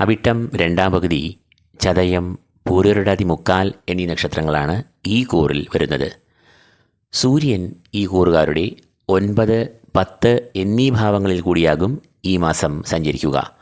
അവിട്ടം രണ്ടാം പകുതി ചതയം പൂരരുടാതി മുക്കാൽ എന്നീ നക്ഷത്രങ്ങളാണ് ഈ കൂറിൽ വരുന്നത്. സൂര്യൻ ഈ കൂറുകാരുടെ ഒൻപത് പത്ത് എന്നീ ഭാവങ്ങളിൽ കൂടിയാകും ഈ മാസം സഞ്ചരിക്കുക.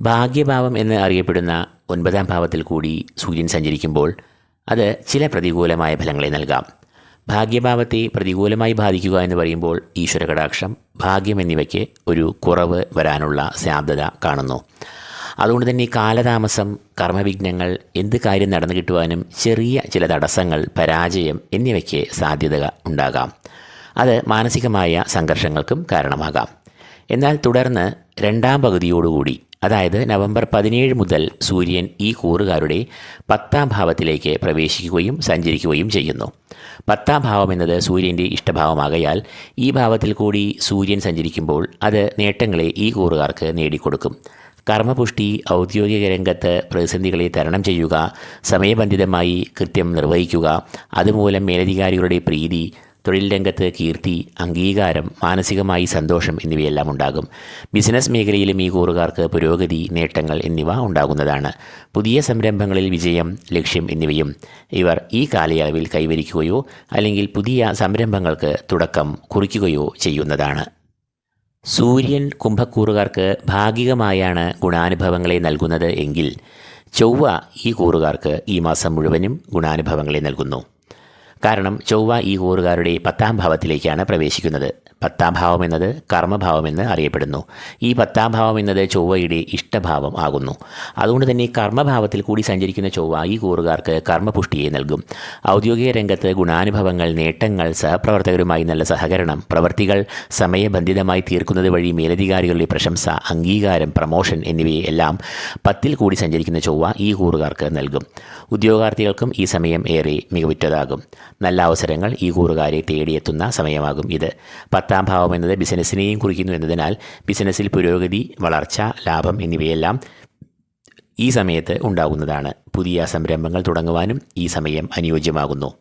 ഭാഗ്യഭാവം എന്ന് അറിയപ്പെടുന്ന ഒൻപതാം ഭാവത്തിൽ കൂടി സൂര്യൻ സഞ്ചരിക്കുമ്പോൾ അത് ചില പ്രതികൂലമായ ഫലങ്ങളെ നൽകാം. ഭാഗ്യഭാവത്തെ പ്രതികൂലമായി ബാധിക്കുക എന്ന് പറയുമ്പോൾ ഈശ്വരകടാക്ഷം ഭാഗ്യം എന്നിവയ്ക്ക് ഒരു കുറവ് വരാനുള്ള സാധ്യത കാണുന്നു. അതുകൊണ്ട് തന്നെ ഈ കാലതാമസം കർമ്മവിഘ്നങ്ങൾ എന്ത് കാര്യം നടന്നു കിട്ടുവാനും ചെറിയ ചില തടസ്സങ്ങൾ പരാജയം എന്നിവയ്ക്ക് സാധ്യത ഉണ്ടാകാം. അത് മാനസികമായ സംഘർഷങ്ങൾക്കും കാരണമാകാം. എന്നാൽ തുടർന്ന് രണ്ടാം പകുതിയോടുകൂടി അതായത് നവംബർ പതിനേഴ് മുതൽ സൂര്യൻ ഈ കൂറുകാരുടെ പത്താം ഭാവത്തിലേക്ക് പ്രവേശിക്കുകയും സഞ്ചരിക്കുകയും ചെയ്യുന്നു. പത്താം ഭാവം എന്നത് സൂര്യന്റെ ഇഷ്ടഭാവമാകയാൽ ഈ ഭാവത്തിൽ കൂടി സൂര്യൻ സഞ്ചരിക്കുമ്പോൾ അത് നേട്ടങ്ങളെ ഈ കൂറുകാർക്ക് നേടിക്കൊടുക്കും. കർമ്മപുഷ്ടി ഔദ്യോഗിക രംഗത്ത് പ്രതിസന്ധികളെ തരണം ചെയ്യുക സമയബന്ധിതമായി കൃത്യം നിർവഹിക്കുക അതുമൂലം മേലധികാരികളുടെ പ്രീതി തൊഴിൽ രംഗത്ത് കീർത്തി അംഗീകാരം മാനസികമായി സന്തോഷം എന്നിവയെല്ലാം ഉണ്ടാകും. ബിസിനസ് മേഖലയിലും ഈ കൂറുകാർക്ക് പുരോഗതി നേട്ടങ്ങൾ എന്നിവ ഉണ്ടാകുന്നതാണ്. പുതിയ സംരംഭങ്ങളിൽ വിജയം ലക്ഷ്യം എന്നിവയും ഇവർ ഈ കാലയളവിൽ കൈവരിക്കുകയോ അല്ലെങ്കിൽ പുതിയ സംരംഭങ്ങൾക്ക് തുടക്കം കുറിക്കുകയോ ചെയ്യുന്നതാണ്. സൂര്യൻ കുംഭക്കൂറുകാർക്ക് ഭാഗികമായാണ് ഗുണാനുഭവങ്ങളെ നൽകുന്നത് എങ്കിൽ ചൊവ്വ ഈ കൂറുകാർക്ക് ഈ മാസം മുഴുവനും ഗുണാനുഭവങ്ങളെ നൽകുന്നു. കാരണം ചൊവ്വ ഈ കൂറുകാരുടെ പത്താം ഭാവത്തിലേക്കാണ് പ്രവേശിക്കുന്നത്. പത്താം ഭാവം എന്നത് കർമ്മഭാവമെന്ന് അറിയപ്പെടുന്നു. ഈ പത്താം ഭാവം എന്നത് ചൊവ്വയുടെ ഇഷ്ടഭാവം ആകുന്നു. അതുകൊണ്ട് തന്നെ കർമ്മഭാവത്തിൽ കൂടി സഞ്ചരിക്കുന്ന ചൊവ്വ ഈ കൂറുകാർക്ക് കർമ്മപുഷ്ടിയെ നൽകും. ഔദ്യോഗിക രംഗത്ത് ഗുണാനുഭവങ്ങൾ നേട്ടങ്ങൾ സഹപ്രവർത്തകരുമായി നല്ല സഹകരണം പ്രവൃത്തികൾ സമയബന്ധിതമായി തീർക്കുന്നത് വഴി മേലധികാരികളുടെ പ്രശംസ അംഗീകാരം പ്രമോഷൻ എന്നിവയെല്ലാം പത്തിൽ കൂടി സഞ്ചരിക്കുന്ന ചൊവ്വ ഈ കൂറുകാർക്ക് നൽകും. ഉദ്യോഗാർത്ഥികൾക്കും ഈ സമയം ഏറെ മികവുറ്റതാകും. നല്ല അവസരങ്ങൾ ഈ കൂറുകാരെ തേടിയെത്തുന്ന സമയമാകും ഇത്. പത്താം ഭാവം എന്നത് ബിസിനസ്സിനെയും കുറിക്കുന്നു എന്നതിനാൽ ബിസിനസ്സിൽ പുരോഗതി വളർച്ച ലാഭം എന്നിവയെല്ലാം ഈ സമയത്ത് ഉണ്ടാകുന്നതാണ്. പുതിയ സംരംഭങ്ങൾ തുടങ്ങുവാനും ഈ സമയം അനുയോജ്യമാകുന്നു.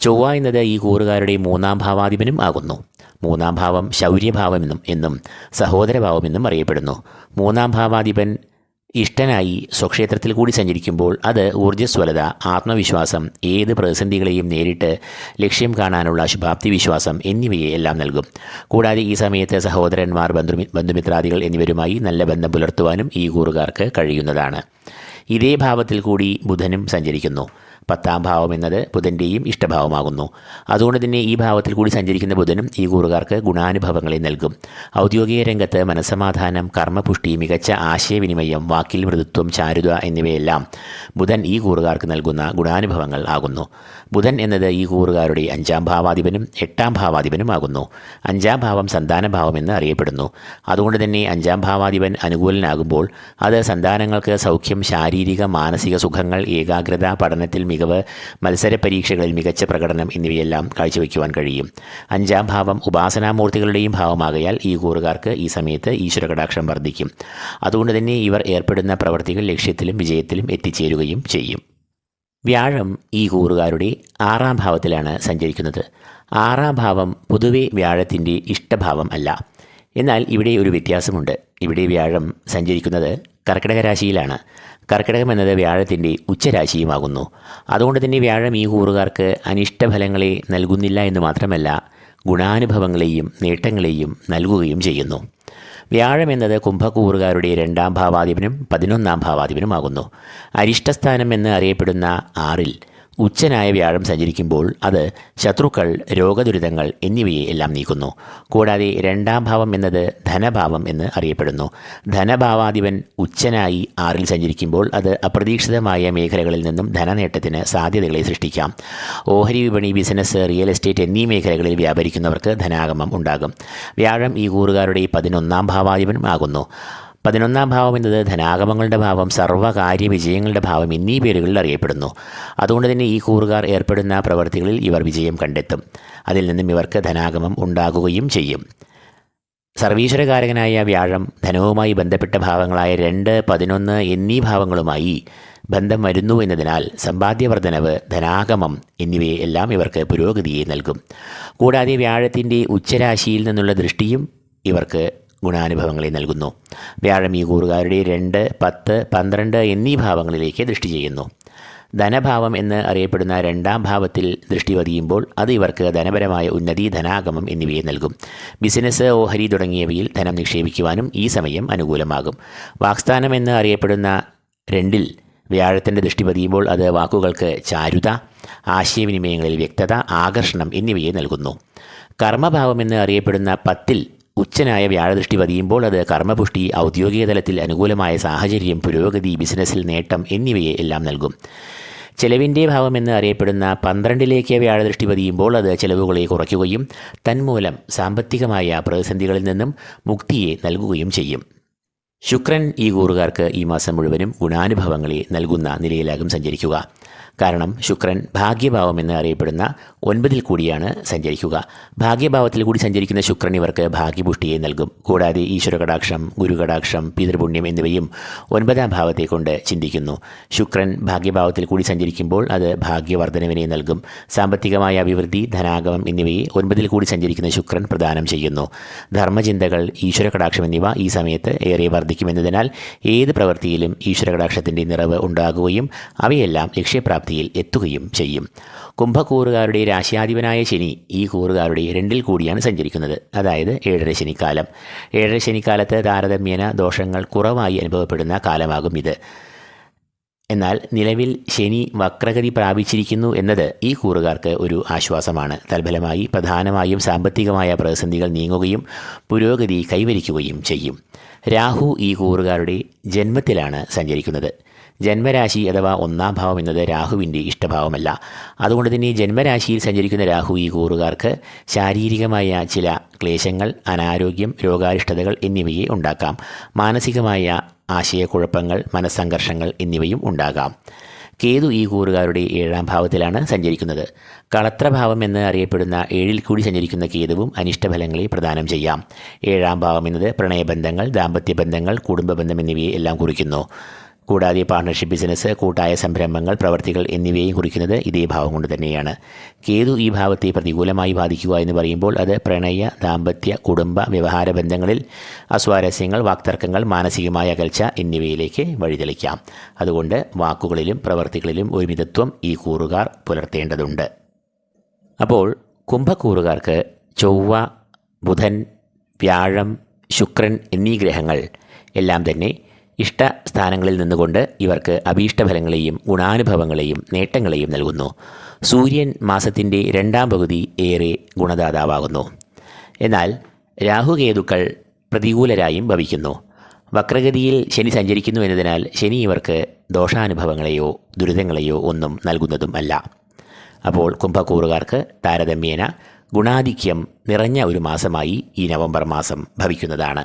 ചൊവ്വ എന്നത് ഈ കൂറുകാരുടെ മൂന്നാം ഭാവാധിപനും ആകുന്നു. മൂന്നാം ഭാവം ശൗര്യഭാവമെന്നും എന്നും സഹോദരഭാവമെന്നും അറിയപ്പെടുന്നു. മൂന്നാം ഭാവാധിപൻ ഇഷ്ടനായി സ്വക്ഷേത്രത്തിൽ കൂടി സഞ്ചരിക്കുമ്പോൾ അത് ഊർജസ്വലത ആത്മവിശ്വാസം ഏത് പ്രതിസന്ധികളെയും നേരിട്ട് ലക്ഷ്യം കാണാനുള്ള ശുഭാപ്തി വിശ്വാസം എന്നിവയെ എല്ലാം നൽകും. കൂടാതെ ഈ സമയത്ത് സഹോദരന്മാർ ബന്ധു ബന്ധുമിത്രാദികൾ എന്നിവരുമായി നല്ല ബന്ധം പുലർത്തുവാനും ഈ കൂറുകാർക്ക് കഴിയുന്നതാണ്. ഇതേ ഭാവത്തിൽ കൂടി ബുധനും സഞ്ചരിക്കുന്നു. പത്താം ഭാവം എന്നത് ബുധന്റെയും ഇഷ്ടഭാവമാകുന്നു. അതുകൊണ്ട് തന്നെ ഈ ഭാവത്തിൽ കൂടി സഞ്ചരിക്കുന്ന ബുധനും ഈ കൂറുകാർക്ക് ഗുണാനുഭവങ്ങളെ നൽകും. ഔദ്യോഗിക രംഗത്ത് മനസ്സമാധാനം കർമ്മപുഷ്ടി മികച്ച ആശയവിനിമയം വാക്കിൽ മൃദുത്വം ചാരുത എന്നിവയെല്ലാം ബുധൻ ഈ കൂറുകാർക്ക് നൽകുന്ന ഗുണാനുഭവങ്ങൾ ആകുന്നു. ബുധൻ എന്നത് ഈ കൂറുകാരുടെ അഞ്ചാം ഭാവാധിപനും എട്ടാം ഭാവാധിപനും ആകുന്നു. അഞ്ചാം ഭാവം സന്താന ഭാവം എന്ന് അറിയപ്പെടുന്നു. അതുകൊണ്ട് തന്നെ അഞ്ചാം ഭാവാധിപൻ അനുകൂലനാകുമ്പോൾ അത് സന്താനങ്ങൾക്ക് സൗഖ്യം ശാരീരിക മാനസിക സുഖങ്ങൾ ഏകാഗ്രത പഠനത്തിൽ മികവ് മത്സര പരീക്ഷകളിൽ മികച്ച പ്രകടനം എന്നിവയെല്ലാം കാഴ്ചവെക്കുവാൻ കഴിയും. അഞ്ചാം ഭാവം ഉപാസനാമൂർത്തികളുടെയും ഭാവമാകയാൽ ഈ കൂറുകാർക്ക് ഈ സമയത്ത് ഈശ്വരകടാക്ഷം വർദ്ധിക്കും. അതുകൊണ്ട് തന്നെ ഇവർ ഏർപ്പെടുന്ന പ്രവർത്തികൾ ലക്ഷ്യത്തിലും വിജയത്തിലും എത്തിച്ചേരുകയും ചെയ്യും. വ്യാഴം ഈ കൂറുകാരുടെ ആറാം ഭാവത്തിലാണ് സഞ്ചരിക്കുന്നത്. ആറാം ഭാവം പൊതുവെ വ്യാഴത്തിന്റെ ഇഷ്ടഭാവം അല്ല. എന്നാൽ ഇവിടെ ഒരു വ്യത്യാസമുണ്ട്. ഇവിടെ വ്യാഴം സഞ്ചരിക്കുന്നത് കർക്കിടക രാശിയിലാണ്. കർക്കിടകം എന്നത് വ്യാഴത്തിന്റെ ഉച്ചരാശിയുമാകുന്നു. അതുകൊണ്ട് തന്നെ വ്യാഴം ഈ കൂറുകാർക്ക് അനിഷ്ടഫലങ്ങളെ നൽകുന്നില്ല എന്ന് മാത്രമല്ല ഗുണാനുഭവങ്ങളെയും നേട്ടങ്ങളെയും നൽകുകയും ചെയ്യുന്നു. വ്യാഴം എന്നത് കുംഭക്കൂറുകാരുടെ രണ്ടാം ഭാവാധിപനും പതിനൊന്നാം ഭാവാധിപനുമാകുന്നു. അരിഷ്ടസ്ഥാനം എന്ന് അറിയപ്പെടുന്ന ആറിൽ ഉച്ചനായ വ്യാഴം സഞ്ചരിക്കുമ്പോൾ അത് ശത്രുക്കൾ രോഗദുരിതങ്ങൾ എന്നിവയെ എല്ലാം നീക്കുന്നു. കൂടാതെ രണ്ടാം ഭാവം എന്നത് ധനഭാവം എന്ന് അറിയപ്പെടുന്നു. ധനഭാവാധിപൻ ഉച്ചനായി ആറിൽ സഞ്ചരിക്കുമ്പോൾ അത് അപ്രതീക്ഷിതമായ മേഖലകളിൽ നിന്നും ധനനേട്ടത്തിന് സാധ്യതകളെ സൃഷ്ടിക്കാം. ഓഹരി വിപണി ബിസിനസ് റിയൽ എസ്റ്റേറ്റ് എന്നീ മേഖലകളിൽ വ്യാപരിക്കുന്നവർക്ക് ധനാഗമം ഉണ്ടാകും. വ്യാഴം ഈ കൂറുകാരുടെ പതിനൊന്നാം ഭാവാധിപനും ആകുന്നു. പതിനൊന്നാം ഭാവം എന്നത് ധനാഗമങ്ങളുടെ ഭാവം സർവകാര്യ വിജയങ്ങളുടെ ഭാവം എന്നീ പേരുകളിൽ അറിയപ്പെടുന്നു. അതുകൊണ്ട് തന്നെ ഈ കൂറുകാർ ഏർപ്പെടുന്ന പ്രവൃത്തികളിൽ ഇവർ വിജയം കണ്ടെത്തും. അതിൽ നിന്നും ഇവർക്ക് ധനാഗമം ഉണ്ടാകുകയും ചെയ്യും. സർവീശ്വരകാരകനായ വ്യാഴം ധനവുമായി ബന്ധപ്പെട്ട ഭാവങ്ങളായ രണ്ട് പതിനൊന്ന് എന്നീ ഭാവങ്ങളുമായി ബന്ധം വരുന്നു എന്നതിനാൽ സമ്പാദ്യവർദ്ധനവ് ധനാഗമം എന്നിവയെ എല്ലാം ഇവർക്ക് പുരോഗതിയെ നൽകും. കൂടാതെ വ്യാഴത്തിന്റെ ഉച്ചരാശിയിൽ നിന്നുള്ള ദൃഷ്ടിയും ഇവർക്ക് ഗുണാനുഭവങ്ങളെ നൽകുന്നു. വ്യാഴം ഈ കൂറുകാരുടെ രണ്ട് പത്ത് പന്ത്രണ്ട് എന്നീ ഭാവങ്ങളിലേക്ക് ദൃഷ്ടി ചെയ്യുന്നു. ധനഭാവം എന്ന് അറിയപ്പെടുന്ന രണ്ടാം ഭാവത്തിൽ ദൃഷ്ടി പതിയുമ്പോൾ അത് ഇവർക്ക് ധനപരമായ ഉന്നതി ധനാഗമം എന്നിവയെ നൽകും. ബിസിനസ് ഓഹരി തുടങ്ങിയവയിൽ ധനം നിക്ഷേപിക്കുവാനും ഈ സമയം അനുകൂലമാകും. വാക്സ്ഥാനം എന്ന് അറിയപ്പെടുന്ന രണ്ടിൽ വ്യാഴത്തിന്റെ ദൃഷ്ടി പതിയുമ്പോൾ അത് വാക്കുകൾക്ക് ചാരുത ആശയവിനിമയങ്ങളിൽ വ്യക്തത ആകർഷണം എന്നിവയെ നൽകുന്നു. കർമ്മഭാവം എന്ന് അറിയപ്പെടുന്ന പത്തിൽ ഉച്ചനായ വ്യാഴദൃഷ്ടി പതിയുമ്പോൾ അത് കർമ്മപുഷ്ടി ഔദ്യോഗിക തലത്തിൽ അനുകൂലമായ സാഹചര്യം പുരോഗതി ബിസിനസ്സിൽ നേട്ടം എന്നിവയെ എല്ലാം നൽകും. ചെലവിന്റെ ഭാവം എന്ന് അറിയപ്പെടുന്ന പന്ത്രണ്ടിലേക്ക് വ്യാഴദൃഷ്ടി പതിയുമ്പോൾ അത് ചെലവുകളെ കുറയ്ക്കുകയും തന്മൂലം സാമ്പത്തികമായ പ്രതിസന്ധികളിൽ നിന്നും മുക്തിയെ നൽകുകയും ചെയ്യും. ശുക്രൻ ഈ കൂറുകാർക്ക് ഈ മാസം മുഴുവനും ഗുണാനുഭവങ്ങളെ നൽകുന്ന നിലയിലാകും സഞ്ചരിക്കുക. കാരണം ശുക്രൻ ഭാഗ്യഭാവം എന്ന് അറിയപ്പെടുന്ന ഒൻപതിൽ കൂടിയാണ് സഞ്ചരിക്കുക. ഭാഗ്യഭാവത്തിൽ കൂടി സഞ്ചരിക്കുന്ന ശുക്രൻ ഇവർക്ക് ഭാഗ്യപുഷ്ടിയെ നൽകും. കൂടാതെ ഈശ്വരകടാക്ഷം ഗുരുകടാക്ഷം പിതൃപുണ്യം എന്നിവയും ഒൻപതാം ഭാവത്തെ കൊണ്ട് ചിന്തിക്കുന്നു. ശുക്രൻ ഭാഗ്യഭാവത്തിൽ കൂടി സഞ്ചരിക്കുമ്പോൾ അത് ഭാഗ്യവർദ്ധനവിനെ നൽകും. സാമ്പത്തികമായ അഭിവൃദ്ധി ധനാഗമം എന്നിവയെ ഒൻപതിൽ കൂടി സഞ്ചരിക്കുന്ന ശുക്രൻ പ്രദാനം ചെയ്യുന്നു. ധർമ്മചിന്തകൾ ഈശ്വരകടാക്ഷം എന്നിവ ഈ സമയത്ത് ഏറെ വർദ്ധിക്കുമെന്നതിനാൽ ഏത് പ്രവൃത്തിയിലും ഈശ്വരകടാക്ഷത്തിന്റെ നിറവ് ഉണ്ടാകുകയും അവയെല്ലാം ലക്ഷ്യപ്രാപ്തിയിൽ എത്തുകയും ചെയ്യും. കുംഭക്കൂറുകാരുടെ രാശിയാധിപനായ ശനി ഈ കൂറുകാരുടെ രണ്ടിൽ കൂടിയാണ് സഞ്ചരിക്കുന്നത്. അതായത് ഏഴര ശനിക്കാലം. ഏഴര ശനിക്കാലത്ത് താരതമ്യേന ദോഷങ്ങൾ കുറവായി അനുഭവപ്പെടുന്ന കാലമാകും ഇത്. എന്നാൽ നിലവിൽ ശനി വക്രഗതി പ്രാപിച്ചിരിക്കുന്നു എന്നത് ഈ കൂറുകാർക്ക് ഒരു ആശ്വാസമാണ്. തൽഫലമായി പ്രധാനമായും സാമ്പത്തികമായ പ്രതിസന്ധികൾ നീങ്ങുകയും പുരോഗതി കൈവരിക്കുകയും ചെയ്യും. രാഹു ഈ കൂറുകാരുടെ ജന്മത്തിലാണ് സഞ്ചരിക്കുന്നത്. ജന്മരാശി അഥവാ ഒന്നാം ഭാവം എന്നത് രാഹുവിന്റെ ഇഷ്ടഭാവമല്ല. അതുകൊണ്ട് തന്നെ ജന്മരാശിയിൽ സഞ്ചരിക്കുന്ന രാഹു ഈ കൂറുകാർക്ക് ശാരീരികമായ ചില ക്ലേശങ്ങൾ അനാരോഗ്യം രോഗാരിഷ്ടതകൾ എന്നിവയെ ഉണ്ടാക്കാം. മാനസികമായ ആശയക്കുഴപ്പങ്ങൾ മനസ്സംഘർഷങ്ങൾ എന്നിവയും ഉണ്ടാകാം. കേതു ഈ കൂറുകാരുടെ ഏഴാം ഭാവത്തിലാണ് സഞ്ചരിക്കുന്നത്. കളത്രഭാവം എന്ന് അറിയപ്പെടുന്ന ഏഴിൽ കൂടി സഞ്ചരിക്കുന്ന കേതുവും അനിഷ്ടഫലങ്ങളെ പ്രദാനം ചെയ്യാം. ഏഴാം ഭാവം എന്നത് പ്രണയബന്ധങ്ങൾ ദാമ്പത്യബന്ധങ്ങൾ കുടുംബബന്ധം കുടുംബ ബന്ധം എന്നിവയെ എല്ലാം കുറിക്കുന്നു. കൂടാതെ പാർട്ണർഷിപ്പ് ബിസിനസ് കൂട്ടായ സംരംഭങ്ങൾ പ്രവർത്തികൾ എന്നിവയും കുറിക്കുന്നത് ഇതേ ഭാവം കൊണ്ട് തന്നെയാണ്. കേതു ഈ ഭാവത്തെ പ്രതികൂലമായി ബാധിക്കുക എന്ന് പറയുമ്പോൾ അത് പ്രണയ ദാമ്പത്യ കുടുംബ വ്യവഹാര ബന്ധങ്ങളിൽ അസ്വാരസ്യങ്ങൾ വാക്തർക്കങ്ങൾ മാനസികമായ അകൽച്ച എന്നിവയിലേക്ക് വഴിതെളിക്കാം. അതുകൊണ്ട് വാക്കുകളിലും പ്രവർത്തികളിലും ഒരു മിതത്വം ഈ കൂറുകാർ പുലർത്തേണ്ടതുണ്ട്. അപ്പോൾ കുംഭക്കൂറുകാർക്ക് ചൊവ്വ ബുധൻ വ്യാഴം ശുക്രൻ എന്നീ ഗ്രഹങ്ങൾ എല്ലാം തന്നെ ഇഷ്ട സ്ഥാനങ്ങളിൽ നിന്നുകൊണ്ട് ഇവർക്ക് അഭീഷ്ടഫലങ്ങളെയും ഗുണാനുഭവങ്ങളെയും നേട്ടങ്ങളെയും നൽകുന്നു. സൂര്യൻ മാസത്തിന്റെ രണ്ടാം പകുതി ഏറെ ഗുണദാതാവാകുന്നു. എന്നാൽ രാഹുകേതുക്കൾ പ്രതികൂലരായും ഭവിക്കുന്നു. വക്രഗതിയിൽ ശനി സഞ്ചരിക്കുന്നു എന്നതിനാൽ ശനി ഇവർക്ക് ദോഷാനുഭവങ്ങളെയോ ദുരിതങ്ങളെയോ ഒന്നും നൽകുന്നതും അല്ല. അപ്പോൾ കുംഭക്കൂറുകാർക്ക് താരതമ്യേന ഗുണാധിക്യം നിറഞ്ഞ ഒരു മാസമായി ഈ നവംബർ മാസം ഭവിക്കുന്നതാണ്.